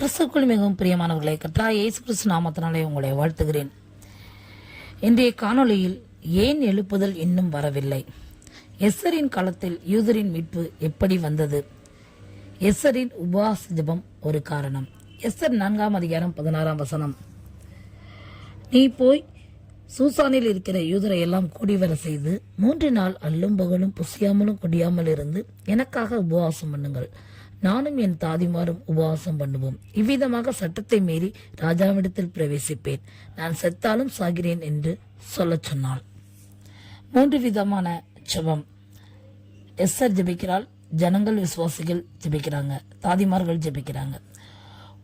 வணக்கம் பிரியமானவர்களே கத்தா இயேசு கிறிஸ்து நாமத்தினாலே உங்களை வாழ்த்துகிறேன். இன்றைய காணொளியில் ஏன் எழுப்புதல் இன்னும் வரவில்லை? எஸ்ஸரின் காலத்தில் யூதரின் மீட்பு எப்படி வந்தது? எஸ்ஸரின் உபவாச ஜபம் ஒரு காரணம். எஸ்ஸர் நான்காம் அதிகாரம் பதினாறாம் வசனம். நீ போய் சூசானில் இருக்கிற யூதரை எல்லாம் கூடி வர செய்து மூன்று நாள் அல்லும் பகலும் புசியாமலும் குடியாமல் இருந்து எனக்காக உபவாசம் பண்ணுங்கள். நானும் என் தாதிமாரும் உபவாசம் பண்ணுவோம். இவ்விதமாக சட்டத்தை மீறி ராஜாவிடத்தில் பிரவேசிப்பேன். நான் செத்தாலும் சாகிறேன் என்று சொல்ல சொன்னாள். மூன்று விதமான ஜபம். எஸ்ஆர் ஜபிக்கிறாள் ஜனங்கள் விசுவாசிகள் ஜெபிக்கிறாங்க தாதிமார்கள் ஜெபிக்கிறாங்க.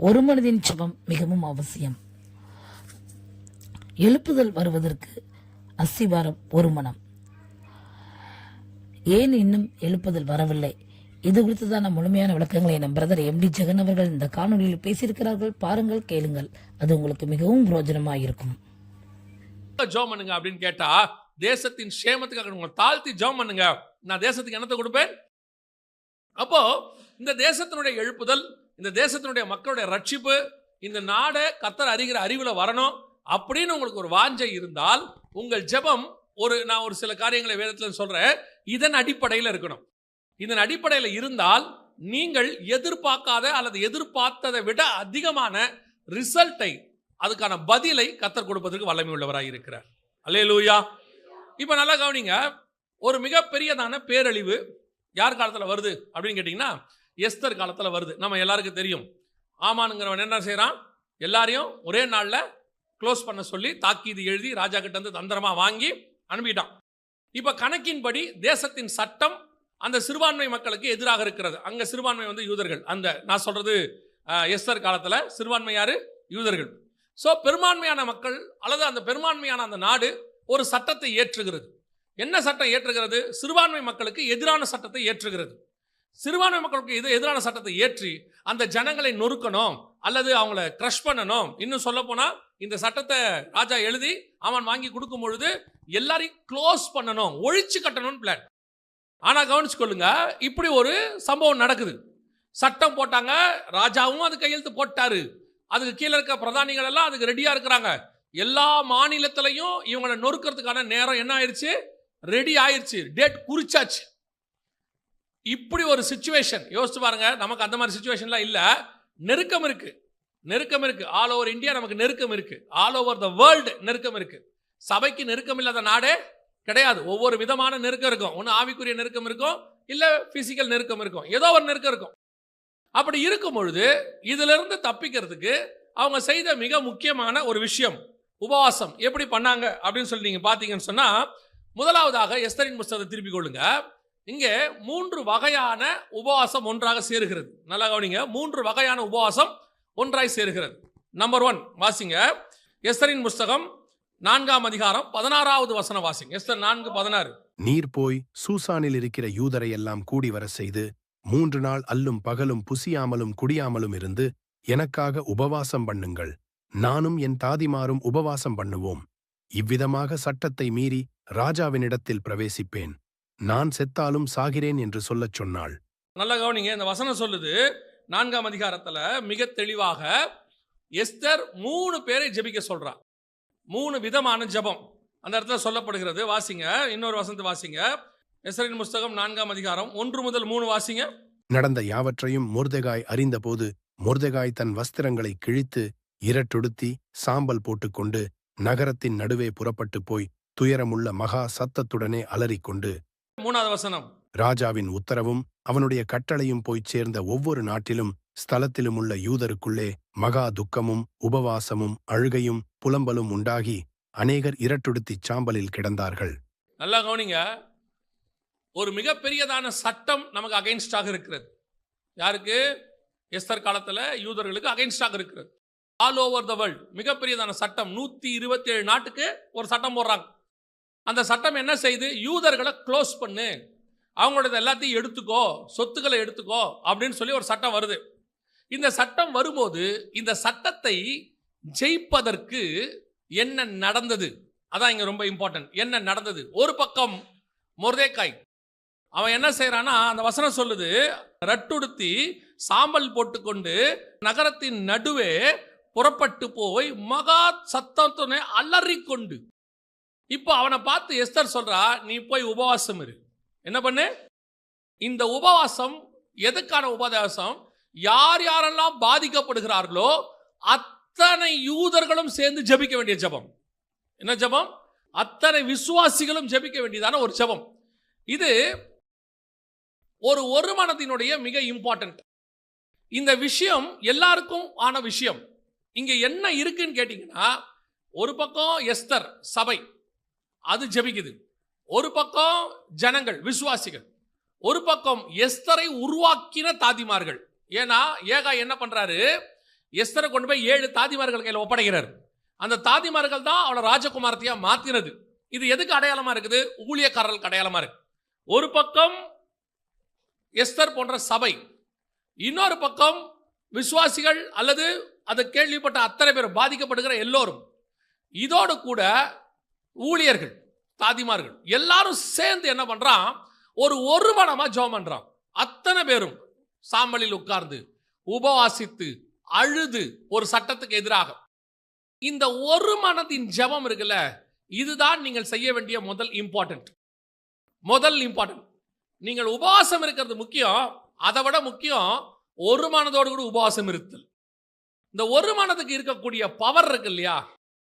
ஒரு மனதின் ஜெபம் மிகவும் அவசியம். எழுப்புதல் வருவதற்கு அஸ்திவாரம் ஒரு மனம். ஏன் இன்னும் எழுப்புதல் வரவில்லை? இது குறித்து தான் முழுமையான விளக்கங்களை நம் பிரதர் எம்டி ஜெகன் அவர்கள் இந்த காணொலியில் பேசியிருக்கிறார்கள். பாருங்கள் கேளுங்கள். அது உங்களுக்கு மிகவும் பிரயோஜனமாக இருக்கும் ஜோம் பண்ணுங்க அப்படின்னு கேட்டா தேசத்தின் சேமத்துக்காக உங்களை தாழ்த்தி ஜோம் பண்ணுங்க. நான் தேசத்துக்கு என்னத்தை கொடுப்பேன்? அப்போ இந்த தேசத்தினுடைய எழுப்புதல் இந்த தேசத்தினுடைய மக்களுடைய ரட்சிப்பு இந்த நாடை கத்தர் அறிகிற அறிவில் வரணும் அப்படின்னு உங்களுக்கு ஒரு வாஞ்சை இருந்தால் உங்கள் ஜெபம் ஒரு நான் ஒரு சில காரியங்களை வேதத்தில் சொல்கிறேன் இதன் அடிப்படையில் இருக்கணும். இதன் அடிப்படையில் இருந்தால் நீங்கள் எதிர்பார்க்காத அல்லது எதிர்பார்த்ததை விட அதிகமான ரிசல்ட்டை அதுக்கான பதிலை கத்தர் கொடுப்பதற்கு வல்லமை உள்ளவராக இருக்கிறார். அல்லே லூயா இப்போ நல்லா கவனிங்க ஒரு மிகப்பெரியதான பேரழிவு யார் காலத்தில் வருது அப்படின்னு கேட்டிங்கன்னா எஸ்தர் காலத்தில் வருது. நம்ம எல்லாருக்கும் தெரியும். ஆமானுங்கிறவன் என்ன செய்கிறான் எல்லாரையும் ஒரே நாளில் க்ளோஸ் பண்ண சொல்லி தாக்கீது எழுதி ராஜா கிட்ட வந்து தந்திரமாக வாங்கி அனுப்பிட்டான். இப்போ கணக்கின்படி தேசத்தின் சட்டம் அந்த சிறுபான்மை மக்களுக்கு எதிராக இருக்கிறது. அங்கே சிறுபான்மை வந்து யூதர்கள். அந்த நான் சொல்கிறது எஸ்தர் காலத்தில் சிறுபான்மை யார்? யூதர்கள். ஸோ பெரும்பான்மையான மக்கள் அல்லது அந்த பெரும்பான்மையான அந்த நாடு ஒரு சட்டத்தை ஏற்றுகிறது. என்ன சட்டம் ஏற்றுகிறது? சிறுபான்மை மக்களுக்கு எதிரான சட்டத்தை ஏற்றுகிறது. சிறுபான்மை மக்களுக்கு இது எதிரான சட்டத்தை ஏற்றி அந்த ஜனங்களை நொறுக்கணும் அல்லது அவங்கள க்ரஷ் பண்ணணும். இன்னும் சொல்ல போனால் இந்த சட்டத்தை ராஜா எழுதி அவன் வாங்கி கொடுக்கும் பொழுது எல்லாரையும் க்ளோஸ் பண்ணணும். ஒழிச்சு கட்டணும்னு பிளான் ஆனால் கவனிச்சுக்கொள்ளுங்க இப்படி ஒரு சம்பவம் நடக்குது. சட்டம் போட்டாங்க ராஜாவும் அது கையெழுத்து போட்டாரு. அதுக்கு கீழே இருக்க பிரதானிகள் எல்லாம் அதுக்கு ரெடியாக இருக்கிறாங்க. எல்லா மாநிலத்திலையும் இவங்களை நொறுக்கிறதுக்கான நேரம் என்ன ஆயிடுச்சு ரெடி ஆயிடுச்சு டேட் குறிச்சாச்சு. இப்படி ஒரு சுச்சுவேஷன் யோசிச்சு பாருங்க நமக்கு அந்த மாதிரி சுச்சுவேஷன்லாம் இல்லை. நெருக்கம் இருக்கு. நெருக்கம் இருக்கு. ஆல் ஓவர் இந்தியா நமக்கு நெருக்கம் இருக்கு. ஆல் ஓவர் த வேர்ல்டு நெருக்கம் இருக்கு. சபைக்கு நெருக்கம் இல்லாத நாடே கிடையாது. ஒவ்வொரு விதமான நெருக்கம் இருக்கும். ஒன்று ஆவிக்குரிய நெருக்கம் இருக்கும் இல்ல பிசிக்கல் நெருக்கம் இருக்கும். ஏதோ ஒரு நெருக்கம் இருக்கும். அப்படி இருக்கும் பொழுது இதுல இருந்து தப்பிக்கிறதுக்கு அவங்க செய்த மிக முக்கியமான ஒரு விஷயம் உபவாசம். எப்படி பண்ணாங்க அப்படின்னு சொல்லி நீங்க பாத்தீங்கன்னு சொன்னா முதலாவதாக எஸ்தரின் புஸ்தகத்தை திருப்பி கொள்ளுங்க. இங்கே மூன்று வகையான உபவாசம் ஒன்றாக சேருகிறது. நல்லா கவனிங்க. மூன்று வகையான உபவாசம் ஒன்றாய் சேருகிறது. நம்பர் ஒன் வாசிங்க. எஸ்தரின் புஸ்தகம் நான்காம் அதிகாரம் பதினாறாவது வசனம் வாசிங்க. எஸ்தர் நான்கு பதினாறு. நீர் போய் சூசானில் இருக்கிற யூதரை எல்லாம் கூடி வர செய்து மூன்று நாள் அல்லும் பகலும் புசியாமலும் குடியாமலும் இருந்து எனக்காக உபவாசம் பண்ணுங்கள். நானும் என் தாதிமாரும் உபவாசம் பண்ணுவோம். இவ்விதமாக சட்டத்தை மீறி ராஜாவினிடத்தில் பிரவேசிப்பேன். நான் செத்தாலும் சாகிறேன் என்று சொல்லச் சொன்னாள். நல்லா கவனிங்க இந்த வசனம் சொல்லுது நான்காம் அதிகாரத்துல மிக தெளிவாக எஸ்தர் மூணு பேரை ஜெபிக்க சொல்றா. மூணு விதமான ஜெபம். அந்த இடத்துல சொல்லப்படுகிறது. வாசிங்க. இன்னொரு வசனத்தை வாசிங்க. எஸ்தரின் புஸ்தகம் நான்காம் அதிகாரம் ஒன்று முதல் மூணு வாசிங்க. நடந்த யாவற்றையும் மொர்தெகாய் அறிந்தபோது மொர்தெகாய் தன் வஸ்திரங்களை கிழித்து இரட்டுடுத்தி சாம்பல் போட்டுக்கொண்டு நகரத்தின் நடுவே புறப்பட்டுப் போய் துயரமுள்ள மகா சத்தத்துடனே அலறிக்கொண்டு. மூணாவது வசனம். ராஜாவின் உத்தரவும் அவனுடைய கட்டளையும் போய்ச் சேர்ந்த ஒவ்வொரு நாட்டிலும் ஸ்தலத்திலும் உள்ள யூதருக்குள்ளே மகா துக்கமும் உபவாசமும் அழுகையும் புலம்பலும் உண்டாகி அநேகர் இரட்டுடுத்திச் சாம்பலில் கிடந்தார்கள். நல்லா கவனிங்க. ஒரு மிகப்பெரியதான சட்டம் நமக்கு அகைன்ஸ்டாக இருக்கிறது. யாருக்கு? எஸ்தர் காலத்துல யூதர்களுக்கு அகைன்ஸ்டாக இருக்கிறது. ஆல் ஓவர் த வேர்ல்ட் மிகப்பெரியதான சட்டம். நூத்தி இருபத்தி ஏழு நாட்டுக்கு ஒரு சட்டம் போடுறாங்க. அந்த சட்டம் என்ன செய்து? யூதர்களை க்ளோஸ் பண்ணு. அவங்களோட எல்லாத்தையும் எடுத்துக்கோ சொத்துக்களை எடுத்துக்கோ அப்படின்னு சொல்லி ஒரு சட்டம் வருது. இந்த சட்டம் வரும்போது இந்த சட்டத்தை ஜெயிப்பதற்கு என்ன நடந்தது? அதான் இங்கே ரொம்ப இம்பார்ட்டன்ட் என்ன நடந்தது? ஒரு பக்கம் மொர்தேக்காய் அவன் என்ன செய்யறான்னா அந்த வசனம் சொல்லுது ரட்டுடுத்தி சாம்பல் போட்டுக்கொண்டு நகரத்தின் நடுவே புறப்பட்டு போய் மகா சத்தத்துனை அலறிக்கொண்டு. இப்போ அவனை பார்த்து எஸ்தர் சொல்றா நீ போய் உபவாசம் இரு. என்ன பண்ணு? இந்த உபவாசம் எதுக்கான உபதேசம் யார் யாரெல்லாம் பாதிக்கப்படுகிறார்களோ அத்தனை யூதர்களும் சேர்ந்து ஜெபிக்க வேண்டிய ஜெபம். என்ன ஜெபம்? அத்தனை விசுவாசிகளும் ஜெபிக்க வேண்டியதான ஒரு ஜெபம். இது ஒரு ஒரு மனதினுடைய மிக இம்பார்ட்டன்ட் இந்த விஷயம் எல்லாருக்கும் ஆன விஷயம். இங்கே என்ன இருக்குன்னு கேட்டிங்கன்னா ஒரு பக்கம் எஸ்தர் சபை அது ஜபிக்குது. ஒரு பக்கம் ஜனங்கள் விசுவாசிகள் ஒரு பக்கம் எஸ்தரை உருவாக்கின தாதிமார்கள். ஏன்னா ஏகா என்ன பண்றாரு? எஸ்தரை கொண்டு போய் ஏழு தாதிமார்கள் கையில் ஒப்படைக்கிறார். அந்த தாதிமார்கள் தான் அவளை ராஜகுமாரத்தையா மாத்தினது. இது எதுக்கு அடையாளமா இருக்குது? ஊழியக்காரர்களுக்கு அடையாளமா இருக்கு. ஒரு பக்கம் எஸ்தர் போன்ற சபை இன்னொரு பக்கம் விசுவாசிகள் அல்லது அதை கேள்விப்பட்ட அத்தனை பேர் பாதிக்கப்படுகிற எல்லோரும் இதோடு கூட ஊழியர்கள் தாதிமார்கள் எல்லாரும் சேர்ந்து என்ன பண்ணுறான் ஒரு ஒரு மனமாக ஜெபம் பண்ணுறான் அத்தனை பேரும் சாம்பலில் உட்கார்ந்து உபவாசித்து அழுது ஒரு சட்டத்துக்கு எதிராக. இந்த ஒரு மனதின் ஜெபம் இருக்குல்ல இதுதான் நீங்கள் செய்ய வேண்டிய முதல் இம்பார்ட்டன்ட் முதல் இம்பார்ட்டன்ட் நீங்கள் உபவாசம் இருக்கிறது முக்கியம் அதை விட முக்கியம் ஒரு மனதோடு கூட உபவாசம் இருத்தல். இந்த ஒரு மனதுக்கு இருக்கக்கூடிய பவர் இருக்கு இல்லையா?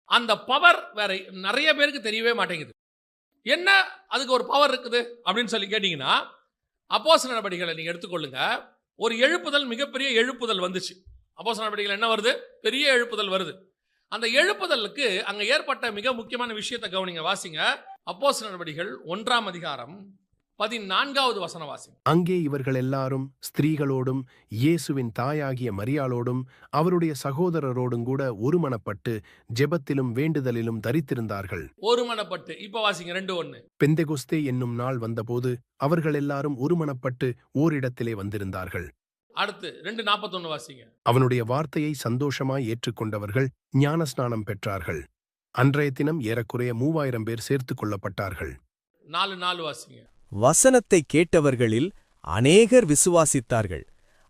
அந்த பவர் வேற நிறைய பேருக்கு தெரியவே மாட்டேங்குது. என்ன அதுக்கு ஒரு பவர் இருக்குது அப்படின்னு சொல்லி கேட்டிங்கன்னா அப்போச நடவடிக்கைகளை நீங்கள் எடுத்துக்கொள்ளுங்க. ஒரு எழுப்புதல் மிகப்பெரிய எழுப்புதல் வந்துச்சு. அப்போச நடவடிக்கைகள் என்ன வருது? பெரிய எழுப்புதல் வருது. அந்த எழுப்புதலுக்கு அங்கே ஏற்பட்ட மிக முக்கியமான விஷயத்தை கவனிங்க வாசிங்க. அப்போச நடவடிக்கைகள் ஒன்றாம் அதிகாரம் பதினான்காவது வசன வாசிங்க அங்கே இவர்கள் எல்லாரும் ஸ்திரீகளோடும் இயேசுவின் தாயாகிய மரியாளோடும் அவருடைய சகோதரரோடும் கூட ஒருமனப்பட்டு ஜெபத்திலும் வேண்டுதலிலும் தரித்திருந்தார்கள். ஒருமனப்பட்டு. இப்ப வாசிங்க ரெண்டு ஒண்ணு. பெந்தெகொஸ்தே என்னும் நாள் வந்தபோது அவர்கள் எல்லாரும் ஒருமனப்பட்டு ஓரிடத்திலே வந்திருந்தார்கள். அடுத்து ரெண்டு நாற்பத்தொன்னு வாசிங்க. அவனுடைய வார்த்தையை சந்தோஷமாய் ஏற்றுக்கொண்டவர்கள் ஞானஸ்நானம் பெற்றார்கள். அன்றைய தினம் ஏறக்குறைய மூவாயிரம் பேர் சேர்த்துக் கொள்ளப்பட்டார்கள். நாலு நாலு வாசிங்க. வசனத்தை கேட்டவர்களில் அநேகர் விசுவாசித்தார்கள்.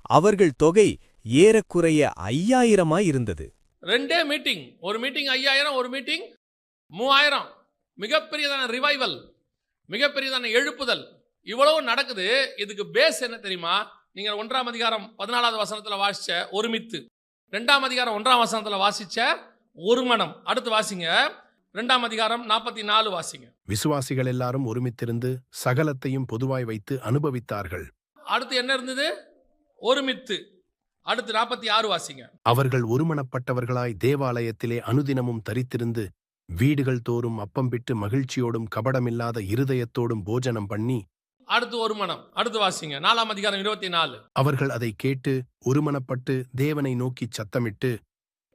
அவர்கள் தொகை ஏறக்குறைய ஐயாயிரமாய் இருந்தது ரெண்டே மீட்டிங். ஒரு மீட்டிங் ஐயாயிரம் ஒரு மீட்டிங் மூவாயிரம். மிகப்பெரியதான ரிவைவல் மிகப்பெரியதான எழுப்புதல். இவ்வளவு நடக்குது. இதுக்கு பேஸ் என்ன தெரியுமா? நீங்க ஒன்றாம் அதிகாரம் பதினாலாவது வசனத்துல வாசிச்ச ஒருமித்து ரெண்டாம் அதிகாரம் ஒன்றாம் வசனத்துல வாசிச்ச ஒரு மனம். அடுத்து வாசிங்க. ரெண்டாம் அதிகாரம் நாற்பத்தி நாலு வாசிங்க. விசுவாசிகள் எல்லாரும் ஒருமித்திருந்து சகலத்தையும் பொதுவாய் வைத்து அனுபவித்தார்கள். அடுத்து என்ன இருந்தது? ஒருமித்து. அடுத்து நாற்பத்தி ஆறு வாசிங்க. அவர்கள் ஒருமனப்பட்டவர்களாய் தேவாலயத்திலே அனுதினமும் தரித்திருந்து வீடுகள் தோறும் அப்பம் பிட்டு மகிழ்ச்சியோடும் கபடமில்லாத இருதயத்தோடும் போஜனம் பண்ணி அடுத்து ஒரு மனம் அடுத்து வாசிங்க. நாலாம் அதிகாரம் இருபத்தி நாலு. அவர்கள் அதை கேட்டு ஒருமனப்பட்டு தேவனை நோக்கிச் சத்தமிட்டு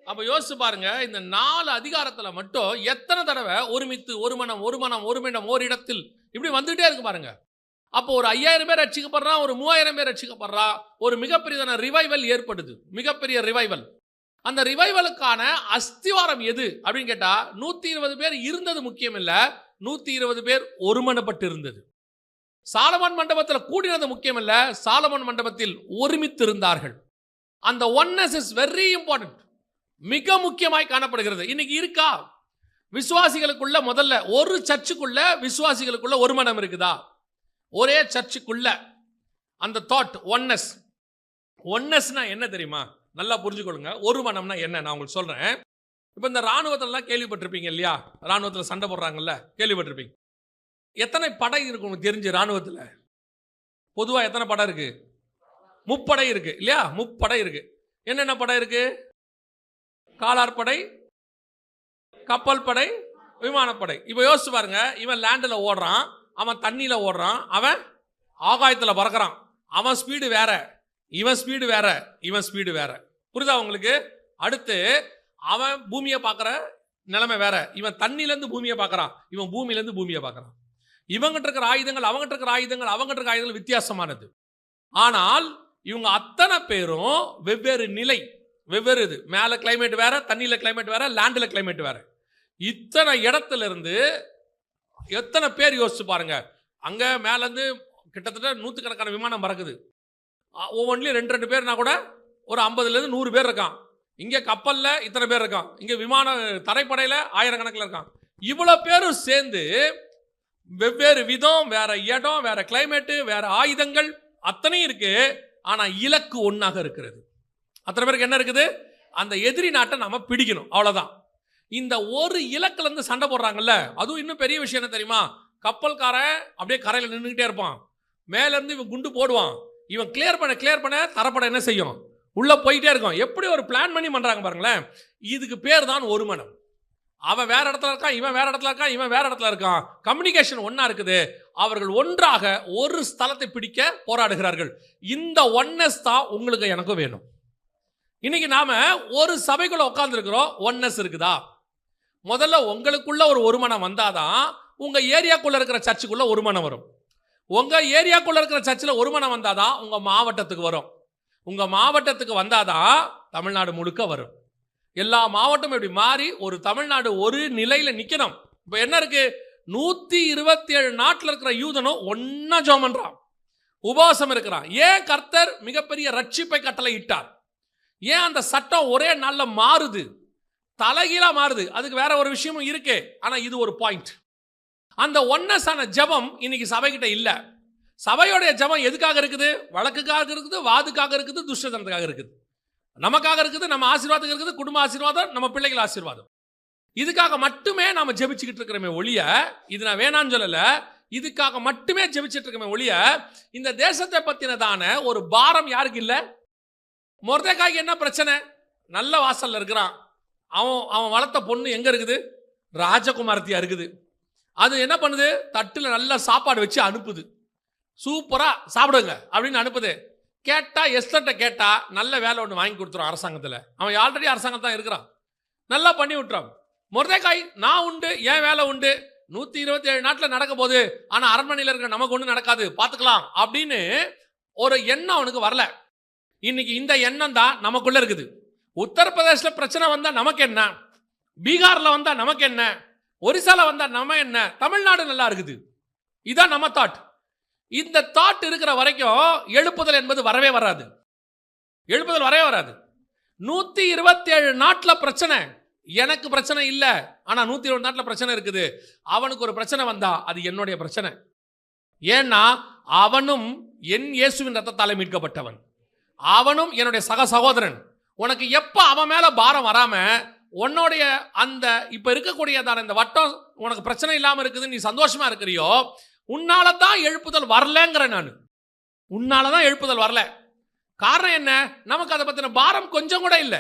அப்போ யோசிச்சு பாருங்க இந்த நாலு அதிகாரத்தில் மட்டும் எத்தனை தடவை ஒருமித்து ஒரு மனம் ஒரு மனம் ஒரு மிடம் ஒரு இடத்தில் இப்படி வந்துகிட்டே இருக்கு பாருங்க. அப்போ ஒரு ஐயாயிரம் பேர் ரட்சிக்கப்படுறான் ஒரு மூவாயிரம் பேர் ரட்சிக்கப்படுறான் ஒரு மிகப்பெரியதான ரிவைவல் ஏற்படுது. மிகப்பெரிய ரிவைவல் அந்த ரிவைவலுக்கான அஸ்திவாரம் எது அப்படின்னு கேட்டால் நூற்றி இருபது பேர் இருந்தது முக்கியம் இல்லை நூற்றி இருபது பேர் ஒருமனப்பட்டு இருந்தது சாலமன் மண்டபத்தில் கூடினது முக்கியம் இல்லை சாலமன் மண்டபத்தில் ஒருமித்து இருந்தார்கள் அந்த ஒன்னஸ் இஸ் வெரி இம்பார்ட்டன்ட் மிக முக்கியமாய் காணப்படுகிறது. இன்னைக்கு இருக்கா? விசுவாசிகளுக்குள்ள முதல்ல ஒரு சர்ச்சுக்குள்ள விசுவாசிகளுக்குள்ள ஒரு மனம் இருக்குதா? ஒரே சர்ச்சுக்குள்ள. அந்த தாட் ஒன்னஸ் ஒன்னஸ்னா என்ன தெரியுமா? நல்லா புரிஞ்சுக்கொள்ளுங்க. ஒரு மனம்னா என்ன? நான் உங்களுக்கு சொல்றேன். இப்போ இந்த ராணுவத்திலலாம் கேள்விப்பட்டிருப்பீங்க இல்லையா? ராணுவத்தில் சண்டை போடுறாங்கல்ல? கேள்விப்பட்டிருப்பீங்க. எத்தனை படை இருக்கு உங்களுக்கு தெரிஞ்சு ராணுவத்தில் பொதுவாக எத்தனை படம் இருக்கு? முப்படை இருக்கு இல்லையா? முப்படை இருக்கு. என்னென்ன படம் இருக்குது காலாற்படை கப்பல் படை விமானப்படை இப்போ யோசிச்சு பாருங்க இவன் லேண்டில் ஓடுறான் அவன் தண்ணியில் ஓடுறான் அவன் ஆகாயத்தில் பறக்கிறான். அவன் ஸ்பீடு வேற இவன் ஸ்பீடு வேற இவன் ஸ்பீடு வேற. புரியுதா உங்களுக்கு? அடுத்து அவன் பூமியை பார்க்குற நிலைமை வேற. இவன் தண்ணியிலேருந்து பூமியை பார்க்குறான். இவன் பூமியிலேருந்து பூமியை பார்க்குறான். இவங்கிட்ட இருக்கிற ஆயுதங்கள் அவங்ககிட்ட இருக்கிற ஆயுதங்கள் அவங்ககிட்ட இருக்கிற ஆயுதங்கள் வித்தியாசமானது. ஆனால் இவங்க அத்தனை பேரும் வெவ்வேறு நிலை வெவ்வேறு இது. மேலே கிளைமேட் வேற தண்ணியில் கிளைமேட் வேற லேண்டில் கிளைமேட் வேற. இத்தனை இடத்துல இருந்து எத்தனை பேர் யோசிச்சு பாருங்க. அங்கே மேலேருந்து கிட்டத்தட்ட நூற்றுக்கணக்கான விமானம் பறக்குது. ஒவ்வொன்றிலையும் ரெண்டு ரெண்டு பேர்னா கூட ஒரு ஐம்பதுலேருந்து நூறு பேர் இருக்கான். இங்கே கப்பலில் இத்தனை பேர் இருக்கான். இங்கே விமான தரைப்படையில் ஆயிரக்கணக்கில் இருக்கான். இவ்வளோ பேரும் சேர்ந்து வெவ்வேறு விதம் வேற இடம் வேற கிளைமேட்டு வேற ஆயுதங்கள் அத்தனையும் இருக்கு. ஆனால் இலக்கு ஒன்றாக இருக்கிறது. அத்தனை பேருக்கு என்ன இருக்குது? அந்த எதிரி நாட்டை நம்ம பிடிக்கணும். அவ்வளோதான் இந்த ஒரு இலக்கிலேருந்து சண்டை போடுறாங்கல்ல அதுவும் இன்னும் பெரிய விஷயம் என்ன தெரியுமா? கப்பல்காரன் அப்படியே கரையில் நின்றுக்கிட்டே இருப்பான். மேலேருந்து இவன் குண்டு போடுவான். இவன் கிளியர் பண்ண கிளியர் பண்ண தரப்பட என்ன செய்யும்? உள்ளே போயிட்டே இருக்கும். எப்படி ஒரு பிளான் பண்ணி பண்ணுறாங்க பாருங்களேன். இதுக்கு பேர் தான் ஒரு மனம் அவன் வேற இடத்துல இருக்கான் இவன் வேற இடத்துல இருக்கான் இவன் வேற இடத்துல இருக்கான். கம்யூனிகேஷன் ஒன்றா இருக்குது. அவர்கள் ஒன்றாக ஒரு ஸ்தலத்தை பிடிக்க போராடுகிறார்கள். இந்த ஒன்னஸ் தான் உங்களுக்கு எனக்கும் வேணும். இன்னைக்கு நாம ஒரு சபைக்குள்ள உட்காந்துருக்குறோம் ஒன்னஸ் இருக்குதா? முதல்ல உங்களுக்குள்ள ஒரு ஒருமனம் வந்தாதான் உங்க ஏரியாக்குள்ள இருக்கிற சர்ச்சுக்குள்ள ஒருமனம் வரும். உங்க ஏரியாக்குள்ள இருக்கிற சர்ச்சில் ஒருமனம் வந்தாதான் உங்க மாவட்டத்துக்கு வரும். உங்க மாவட்டத்துக்கு வந்தாதான் தமிழ்நாடு முழுக்க வரும். எல்லா மாவட்டமும் இப்படி மாறி ஒரு தமிழ்நாடு ஒரு நிலையில நிக்கணும். இப்போ என்ன இருக்கு? நூத்தி இருபத்தி ஏழு நாட்டில் இருக்கிற யூதனும் ஒன்னா ஜோமன்றான் உபவாசம் இருக்கிறான். ஏன் கர்த்தர் மிகப்பெரிய ரட்சிப்பை கட்டளை இட்டார்? ஏன் அந்த சட்டம் ஒரே நாளில் மாறுது? தலைகீழா மாறுது. அதுக்கு வேற ஒரு விஷயமும் இருக்கு. ஆனா இது ஒரு பாயிண்ட் அந்த ஒன்னஸான ஜெபம் இன்னைக்கு சபைகிட்ட இல்ல. சபையோடைய ஜெபம் எதுக்காக இருக்குது? வழக்குக்காக இருக்குது வாதுக்காக இருக்குது துஷ்டதனத்துக்காக இருக்குது. நமக்காக இருக்குது நம்ம ஆசீர்வாதத்துக்கு இருக்குது குடும்ப ஆசீர்வாதம் நம்ம பிள்ளைகள் ஆசீர்வாதம். இதுக்காக மட்டுமே நாம ஜெபிச்சுக்கிட்டு இருக்கிறோமே ஒழிய இது நான் வேணான்னு சொல்லலை இதுக்காக மட்டுமே ஜெபிச்சுட்டு இருக்கமே ஒழிய இந்த தேசத்தை பத்தினதான ஒரு பாரம் யாருக்கு இல்லை? மொர்தேக்காய்க்கு என்ன பிரச்சனை? நல்ல வாசல்ல இருக்கிறான். அவன் அவன் வளர்த்த பொண்ணு எங்க இருக்குது? ராஜகுமாரத்தியா இருக்குது. அது என்ன பண்ணுது? தட்டுல நல்ல சாப்பாடு வச்சு அனுப்புது. சூப்பரா சாப்பிடுங்க அப்படின்னு அனுப்புது. கேட்டா எஸ்தர்ட்ட கேட்டா நல்ல வேலை ஒன்று வாங்கி கொடுத்துரும் அரசாங்கத்தில். அவன் ஆல்ரெடி அரசாங்கம் தான் இருக்கிறான். நல்லா பண்ணி விட்டுறான். முருதைக்காய் நான் உண்டு என் வேலை உண்டு. நூத்தி இருபத்தி ஏழு நாட்டில் நடக்க போகுது. ஆனா அரண்மனையில் இருக்கிற நமக்கு ஒன்றும் நடக்காது. பார்த்துக்கலாம் அப்படின்னு ஒரு எண்ணம் அவனுக்கு வரல. இன்னைக்கு இந்த எண்ணம் தான் நமக்குள்ள இருக்குது. உத்தரப்பிரதேசில் பிரச்சனை வந்தால் நமக்கு என்ன? பீகாரில் வந்தால் நமக்கு என்ன? ஒரிசால வந்தால் நம்ம என்ன? தமிழ்நாடு நல்லா இருக்குது. இதான் நம்ம தாட் இந்த தாட் இருக்கிற வரைக்கும் எழுப்புதல் என்பது வரவே வராது. எழுப்புதல் வரவே வராது. நூற்றி இருபத்தி ஏழு நாட்டில் பிரச்சனை. எனக்கு பிரச்சனை இல்லை. ஆனால் நூற்றி இருபது நாட்டில் பிரச்சனை இருக்குது. அவனுக்கு ஒரு பிரச்சனை வந்தா அது என்னுடைய பிரச்சனை. ஏன்னா அவனும் என் இயேசுவின் ரத்தத்தாலே மீட்கப்பட்டவன். அவனும் என்னுடைய சக சகோதரன். உனக்கு எப்போ அவன் மேலே பாரம் வராமல் உன்னுடைய அந்த இப்போ இருக்கக்கூடியதான இந்த வட்டம் உனக்கு பிரச்சனை இல்லாமல் இருக்குதுன்னு நீ சந்தோஷமாக இருக்கிறியோ உன்னால தான் எழுப்புதல் வரலங்கிற நான். உன்னால தான் எழுப்புதல் வரல. காரணம் என்ன? நமக்கு அதை பற்றின பாரம் கொஞ்சம் கூட இல்லை.